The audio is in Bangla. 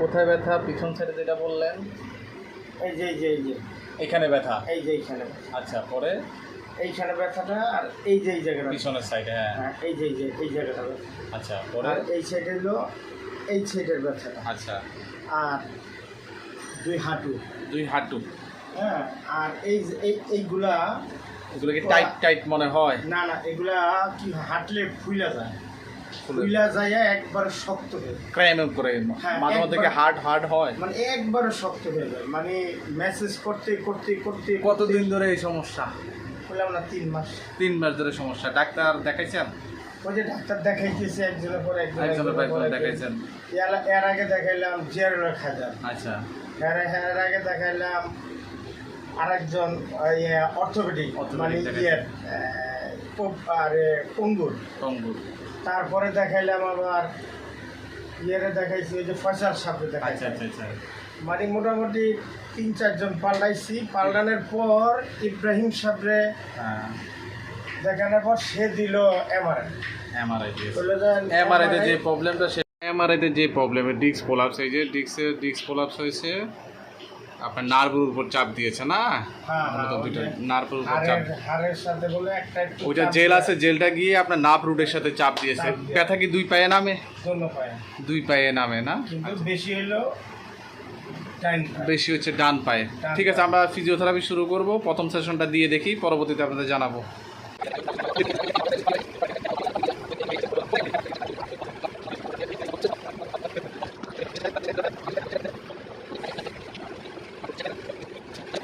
কোথায় ব্যথা? পিছন সাইডে যেটা বললেন। এই যে এই যে এই যে। এখানে ব্যথা? এই যে এইখানে। আচ্ছা পরে? এইখানে ব্যথাটা আর এই যে এই জায়গাটা। পিছনের সাইডে হ্যাঁ। হ্যাঁ এই যে এই যে এই জায়গাটা। আচ্ছা পরে? আর এই সাইডে হলো এই সাইডের ব্যথাটা। আচ্ছা। আর দুই হাঁটু। দুই হাঁটু। হ্যাঁ আর এই যে- এই এইগুলা এগুলো কি টাইট টাইট মনে হয়? না না এগুলা কি হাঁটলে ফুইলা যায়? ফুইলা যায় একবার শক্ত হয়ে যায়। করে হ্যাঁ, মাঝে মধ্যে কি হার্ড হার্ড হয়। মানে একবারে শক্ত হয়ে যায়। মানে মেসেজ করতে করতে করতে কতদিন ধরে এই সমস্যা? বললাম না তিন মাস। তিন মাস ধরে সমস্যা। ডাক্তার দেখাইছেন? ওই যে ডাক্তার দেখাইতেছে একজনের পর একজন একজনের পর। দেখাইছেন। এর- আগে দেখাইলাম জিয়ারুল খাজার আচ্ছা। এর আগে দেখাইলাম আরেকজন অর্থোপেডিক Orthopedic মানে। ইয়ের আর পঙ্গুর টঙ্গুর তারপরে দেখাইলাম আবার ইয়েরে দেখাইছি ওই যে ফয়সাল সাহেবকে আচ্ছা দেখাইছি। আচ্ছা আচ্ছা মানে মোটামুটি তিন চারজন পাল্টাইছি পাল্টানোর পর ইব্রাহিম সাহেবরে হ্যাঁ। দেখানোর পর সে দিল এমআরআই। এমআরআই যে এমআরআইতে যে প্রবলেমটা সে এমআরআইতে যে প্রবলেম ডিস্ক প্রলাপস এই যে ডিস্কের ডিস্ক প্রলাপস হয়েছে আপনার নার্ভের উপর চাপ দিয়েছে না? হ্যাঁ, হ্যাঁ, দুইটা নার্ভের উপর চাপ। হাড়ের সাথে বলে একটা ওইটা জেল আছে জেলটা গিয়ে আপনার নাভ রুটের সাথে চাপ দিয়েছে। ব্যথা কি দুই পায়ে নামে? দুই পায়ে নামে না? বেশি হলো বেশি হচ্ছে ডান পায়ে। ঠিক আছে আমরা ফিজিওথেরাপি শুরু করব। প্রথম সেশনটা দিয়ে দেখি পরবর্তীতে আপনাদের জানাব।